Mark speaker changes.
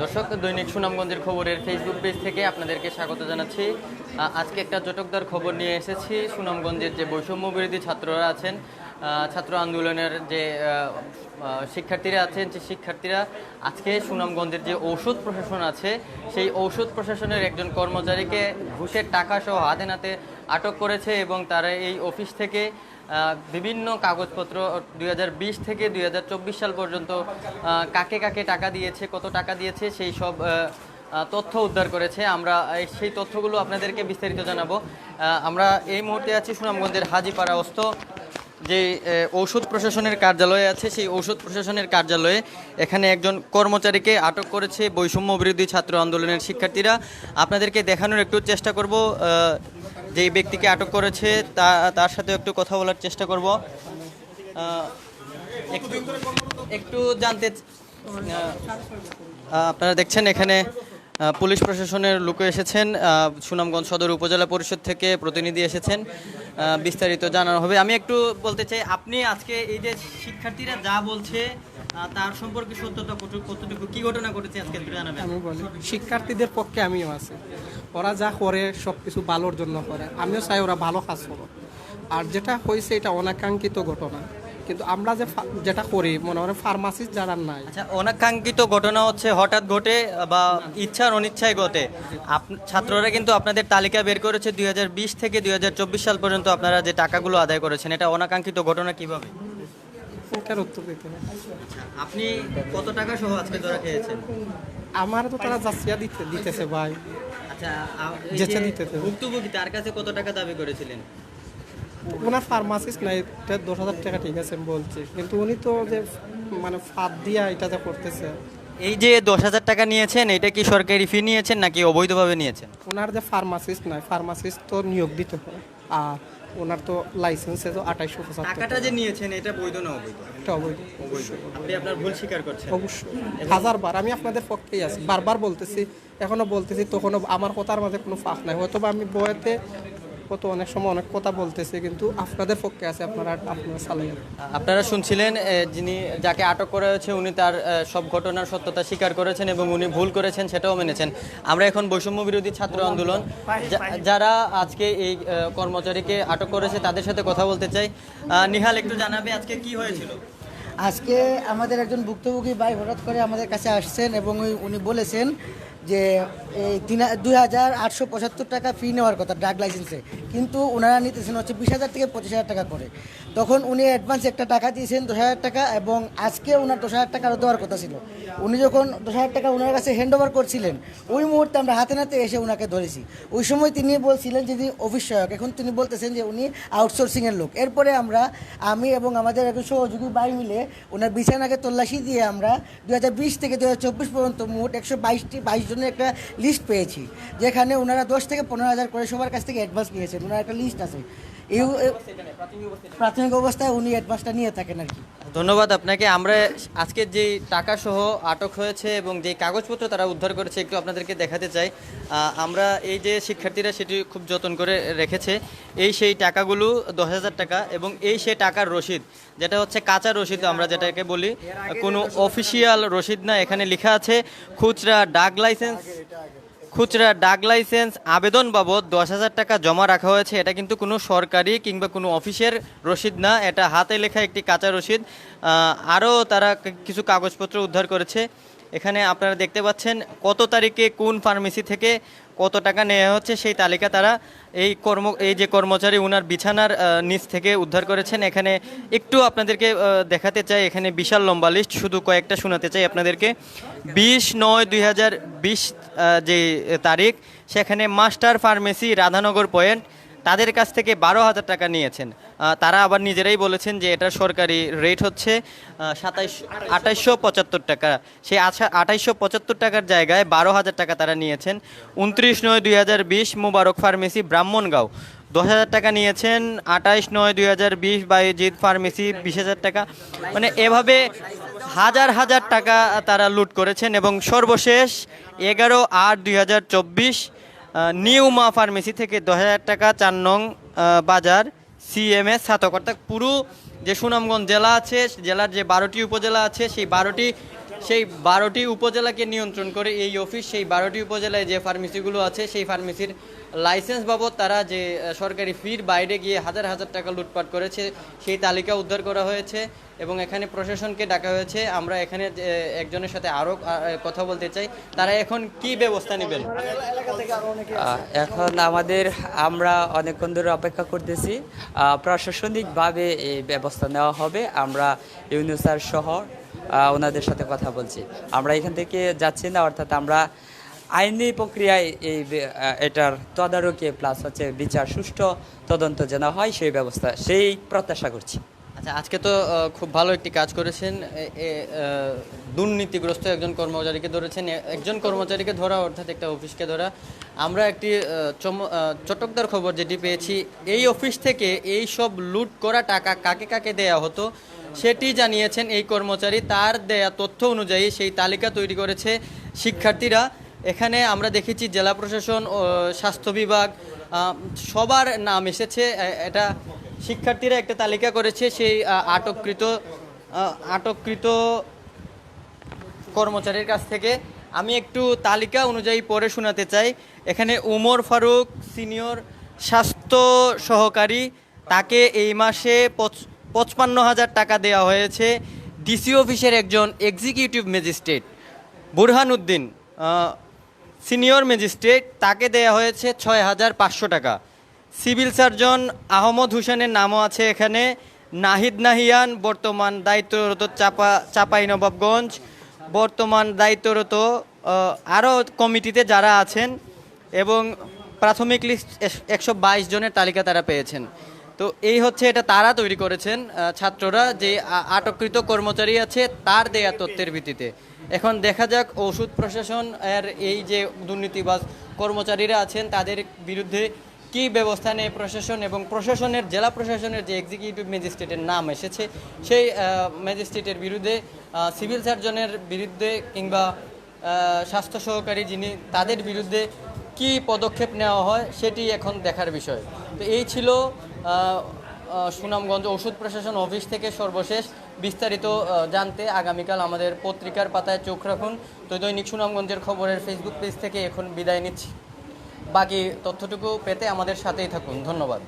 Speaker 1: দর্শক, দৈনিক সুনামগঞ্জের খবরের ফেসবুক পেজ থেকে আপনাদেরকে স্বাগত জানাচ্ছি। আজকে একটা চটকদার খবর নিয়ে এসেছি। সুনামগঞ্জের যে বৈষম্য বিরোধী ছাত্ররা আছেন ছাত্র আন্দোলনের যে শিক্ষার্থীরা আছেন, যে শিক্ষার্থীরা, আজকে সুনামগঞ্জের যে ঔষধ প্রশাসন আছে, সেই ঔষধ প্রশাসনের একজন কর্মচারীকে ঘুষের টাকা সহ হাতে নাতে আটক করেছে এবং তারা এই অফিস থেকে বিভিন্ন কাগজপত্র দুই হাজার বিশ থেকে দুই হাজার চব্বিশ সাল পর্যন্ত কাকে কাকে টাকা দিয়েছে, কত টাকা দিয়েছে, সেই সব তথ্য উদ্ধার করেছে। আমরা সেই তথ্যগুলো আপনাদেরকে বিস্তারিত জানাব। আমরা এই মুহূর্তে আছি সুনামগঞ্জের হাজিপাড়া অস্ত। যে ঔষধ প্রশাসনের কার্যালয় আছে, সেই ঔষধ প্রশাসনের কার্যালয়ে এখানে একজন কর্মচারীকে আটক করেছে বৈষম্য বিরোধী ছাত্র আন্দোলনের শিক্ষার্থীরা। আপনাদেরকে দেখানোর একটু চেষ্টা করব যে ব্যক্তিকে আটক করেছে, তা, তার সাথে একটু কথা বলার চেষ্টা করব। একটু জানতে আপনারা দেখছেন এখানে পুলিশ প্রশাসনের লোক এসেছেন সুনামগঞ্জ সদর উপজেলা পরিষদ থেকে প্রতিনিধি এসেছেন। বিস্তারিত জানানো হবে। আমি একটু বলতে চাই, আপনি আজকে এই যে শিক্ষার্থীরা যা বলছে তার সম্পর্কে সত্যতা কতটুকু, কি ঘটনা ঘটেছে আজকে জানাবেন।
Speaker 2: আমি বলি, শিক্ষার্থীদের পক্ষে আমিও আছি। ওরা যা করে সব কিছু ভালোর জন্য করে। আমিও চাই ওরা ভালো কাজ করো আর যেটা হয়েছে, এটা অনাকাঙ্ক্ষিত ঘটনা। কিন্তু আমরা যে যেটা করি মনে করেন ফার্মাসিস্ট যারা নাই।
Speaker 1: আচ্ছা অনাকাঙ্ক্ষিত ঘটনা হচ্ছে হঠাৎ ঘটে বা ইচ্ছার অনিচ্ছায় ঘটে। ছাত্ররা কিন্তু আপনাদের তালিকা বের করেছে দু হাজার বিশ থেকে দু হাজার চব্বিশ সাল পর্যন্ত আপনারা যে টাকাগুলো আদায় করেছেন এটা অনাকাঙ্ক্ষিত ঘটনা কীভাবে?
Speaker 2: এটার উত্তর দিতে
Speaker 1: আপনি কত টাকা সহ আজকে ধরা খেয়েছেন?
Speaker 2: আমার তো তারা যাচ্ছিয়া দিতে দিতেছে ভাই।
Speaker 1: আচ্ছা আ- এই
Speaker 2: যেচে
Speaker 1: যে
Speaker 2: দিতে দেবে।
Speaker 1: ভুক্তভোগী তার কাছে কত টাকা দাবি করেছিলেন?
Speaker 2: ওনার ফার্মাসিস্ট নাই এটা দশ হাজার টাকা ঠিক আছে আমি বলছি। কিন্তু উনি তো যে মানে ফাঁদ দিয়া এটা যা করতেছে।
Speaker 1: এই যে দশ হাজার টাকা নিয়েছেন এটা কি সরকারি ফি নিয়েছেন নাকি অবৈধভাবে নিয়েছেন?
Speaker 2: ওনার যে ফার্মাসিস্ট নাই ফার্মাসিস্ট তো নিয়োগ দিতে হয় আর ওনার তো লাইসেন্সে তো আঠাইশো পঁচাত্তর
Speaker 1: টাকাটা যে নিয়েছেন এটা বৈধ না অবৈধ?
Speaker 2: এটা অবৈধ।
Speaker 1: আপনি আপনার ভুল স্বীকার করছেন।
Speaker 2: অবশ্যই। হাজারবার আমি আপনাদের পক্ষেই আছি। বারবার বলতেছি এখনও বলতেছি তখনও আমার কথার মাঝে কোনো ফাঁক নাই। হয়তো বা আমি বয়েতে কত অনেক সময় অনেক কথা বলতেছে কিন্তু আপনাদের পক্ষে আছে আপনারা আপনারা চালাইয়া
Speaker 1: আপনারা শুনছিলেন যিনি যাকে আটক করা হয়েছে উনি তার সব ঘটনার সত্যতা স্বীকার করেছেন এবং উনি ভুল করেছেন সেটাও মেনেছেন। আমরা এখন বৈষম্য বিরোধী ছাত্র আন্দোলন যা- যারা আজকে এই কর্মচারীকে আটক করেছে তাদের সাথে কথা বলতে চাই। নিহাল একটু জানাবে আজকে কি হয়েছিল?
Speaker 3: আজকে আমাদের একজন ভুক্তভোগী ভাই হঠাৎ করে আমাদের কাছে আসছেন এবং ওই- উনি বলেছেন যে এই তিন দুই হাজার আটশো পঁচাত্তর টাকা ফি নেওয়ার কথা ড্রাগ লাইসেন্সে কিন্তু ওনারা নিতেছেন হচ্ছে বিশ হাজার থেকে পঁচিশ হাজার টাকা করে। তখন উনি অ্যাডভান্স একটা টাকা দিয়েছেন দশ হাজার টাকা এবং আজকে ওনার দশ হাজার টাকা দেওয়ার কথা ছিল। উনি যখন দশ হাজার টাকা ওনার কাছে হ্যান্ড ওভার করছিলেন, ওই মুহূর্তে আমরা হাতে নাতে এসে ওনাকে ধরেছি। ওই সময় তিনি বলছিলেন যে অফিস সহায়ক এখন তিনি বলতেছেন যে, উনি আউটসোর্সিংয়ের লোক। এরপরে আমরা, আমি এবং আমাদের একজন সহযোগী বাই মিলে ওনার বিছানাকে তল্লাশি দিয়ে আমরা দু হাজার বিশ থেকে দু হাজার চব্বিশ পর্যন্ত মোট একশো বাইশটি, বাইশ জনের একটা লিস্ট পেয়েছি যেখানে ওনারা দশ থেকে পনেরো হাজার করে সবার কাছ থেকে অ্যাডভান্স নিয়েছেন ওনার একটা লিস্ট আছে। প্রাথমিক অবস্থায় উনি অ্যাডভান্সটা নিয়ে থাকেন আর কি।
Speaker 1: ধন্যবাদ আপনাকে। আমরা আজকে যে টাকা সহ আটক হয়েছে এবং যে কাগজপত্র তারা উদ্ধার করেছে, একটু আপনাদেরকে দেখাতে চাই। আমরা এই যে শিক্ষার্থীরা সেটি খুব যত্ন করে রেখেছে। এই সেই টাকাগুলো দশ হাজার টাকা এবং এই সেই টাকার রসিদ, যেটা হচ্ছে কাঁচা রসিদ আমরা যেটাকে বলি, কোনো অফিসিয়াল রসিদ না, এখানে লেখা আছে, খুচরা ডাক লাইসেন্স খুচরা ডাক লাইসেন্স আবেদন বাবদ দশ হাজার টাকা জমা রাখা হয়েছে। এটা কিন্তু কোনো সরকারি কিংবা কোনো অফিসের রসিদ না। এটা হাতে লেখা একটি কাঁচা রসিদ। আরও তারা কিছু কাগজপত্র উদ্ধার করেছে। এখানে আপনারা দেখতে পাচ্ছেন কত তারিখে কোন ফার্মেসি থেকে কত টাকা নেওয়া হচ্ছে সেই তালিকা তারা এই কর্ম, এই যে কর্মচারী ওনার বিছানার নিচ থেকে উদ্ধার করেছেন। এখানে একটু আপনাদেরকে দেখাতে চাই। এখানে বিশাল লম্বা লিস্ট শুধু কয়েকটা শোনাতে চাই আপনাদেরকে। বিশ নয় দুই যে তারিখ, সেখানে মাস্টার ফার্মেসি রাধানগর পয়েন্ট তাদের কাছ থেকে বারো হাজার টাকা নিয়েছেন। তারা আবার নিজেরাই বলেছেন যে এটা সরকারি রেট হচ্ছে সাতাইশ, আঠাইশশো পঁচাত্তর টাকা। সেই আঠাইশশো পঁচাত্তর টাকার জায়গায় বারো হাজার টাকা তারা নিয়েছেন। উনত্রিশ নয় দুই হাজার বিশ মুবারক ফার্মেসি ব্রাহ্মণগাঁও। দশ হাজার টাকা নিয়েছেন, আঠাইশ নয় দুই হাজার বিশ বাইজিৎ ফার্মেসি বিশ হাজার টাকা। মানে এভাবে হাজার হাজার টাকা তারা লুট করেছেন এবং সর্বশেষ এগারো আট দুই হাজার চব্বিশ নিউ মা ফার্মেসি থেকে দশ হাজার টাকা চার নং বাজার, সিএমএস স্নাতক অর্থাৎ পুরো যে সুনামগঞ্জ জেলা আছে, জেলার যে বারোটি উপজেলা আছে, সেই বারোটি সেই বারোটি উপজেলাকে নিয়ন্ত্রণ করে এই অফিস সেই বারোটি উপজেলায় যে ফার্মেসিগুলো আছে সেই ফার্মেসির লাইসেন্স বাবদ তারা যে সরকারি ফির বাইরে গিয়ে হাজার হাজার টাকা লুটপাট করেছে সেই তালিকা উদ্ধার করা হয়েছে এবং এখানে প্রশাসনকে ডাকা হয়েছে। আমরা এখানে একজনের সাথে আরও কথা বলতে চাই। তারা এখন কি ব্যবস্থা নেবেন?
Speaker 4: এখন আমাদের আমরা অনেকক্ষণ ধরে অপেক্ষা করতেছি। প্রশাসনিকভাবে এই ব্যবস্থা নেওয়া হবে। আমরা ইউনুসার আহ, ওনাদের সাথে কথা বলছি। আমরা এখান থেকে যাচ্ছি না, অর্থাৎ আমরা আইনি প্রক্রিয়ায় এই এটার তদারকি প্লাস হচ্ছে বিচার, সুষ্ঠু তদন্ত যেন হয়, সেই ব্যবস্থা, সেই প্রত্যাশা করছি।
Speaker 1: আচ্ছা আজকে তো খুব ভালো একটি কাজ করেছেন। দুর্নীতিগ্রস্ত একজন কর্মচারীকে ধরেছেন। একজন কর্মচারীকে ধরা, অর্থাৎ একটা অফিসকে ধরা। আমরা একটি চটকদার খবর যেটি পেয়েছি, এই অফিস থেকে এই সব লুট করা টাকা কাকে কাকে দেয়া হতো? সেটি জানিয়েছেন এই কর্মচারী। তার দেয়া তথ্য অনুযায়ী সেই তালিকা তৈরি করেছে শিক্ষার্থীরা। এখানে আমরা দেখেছি জেলা প্রশাসন স্বাস্থ্য বিভাগ সবার নাম এসেছে। এটা শিক্ষার্থীরা একটা তালিকা করেছে সেই আটককৃত আটককৃত কর্মচারীর কাছ থেকে। আমি একটু তালিকা অনুযায়ী পড়ে শোনাতে চাই। এখানে উমর ফারুক সিনিয়র স্বাস্থ্য সহকারী, তাকে এই মাসে পঁচপান্ন হাজার টাকা দেওয়া হয়েছে ডিসি অফিসের একজন executive magistrate, Burhan Uddin senior magistrate, তাকে দেয়া হয়েছে ছয় হাজার পাঁচশো টাকা। সিভিল সার্জন আহমদ হোসেনের নামও আছে এখানে। নাহিদ নাহিয়ান, বর্তমান দায়িত্বরত চাপা চাপাই নবাবগঞ্জ বর্তমান দায়িত্বরত আরও কমিটিতে যারা আছেন এবং প্রাথমিক লিস্ট একশো বাইশ জনের তালিকা তারা পেয়েছেন। তো এই হচ্ছে এটা তারা তৈরি করেছেন ছাত্ররা যে আটককৃত কর্মচারী আছে তার দেয়া তথ্যের ভিত্তিতে। এখন দেখা যাক ওষুধ প্রশাসন এর এই যে দুর্নীতিবাজ কর্মচারীরা আছেন, তাদের বিরুদ্ধে কি ব্যবস্থা নেয় প্রশাসন এবং প্রশাসনের, জেলা প্রশাসনের যে এক্সিকিউটিভ ম্যাজিস্ট্রেটের নাম এসেছে, সেই ম্যাজিস্ট্রেটের বিরুদ্ধে সিভিল সার্জনের বিরুদ্ধে কিংবা স্বাস্থ্য সহকারী যিনি, তাদের বিরুদ্ধে কি পদক্ষেপ নেওয়া হয় সেটি এখন দেখার বিষয়। তো এই ছিল সুনামগঞ্জ ওষুধ প্রশাসন অফিস থেকে সর্বশেষ বিস্তারিত জানতে আগামীকাল আমাদের পত্রিকার পাতায় চোখ রাখুন। তো দৈনিক সুনামগঞ্জের খবরের ফেসবুক পেজ থেকে এখন বিদায় নিচ্ছি। বাকি তথ্যটুকু পেতে আমাদের সাথেই থাকুন। ধন্যবাদ।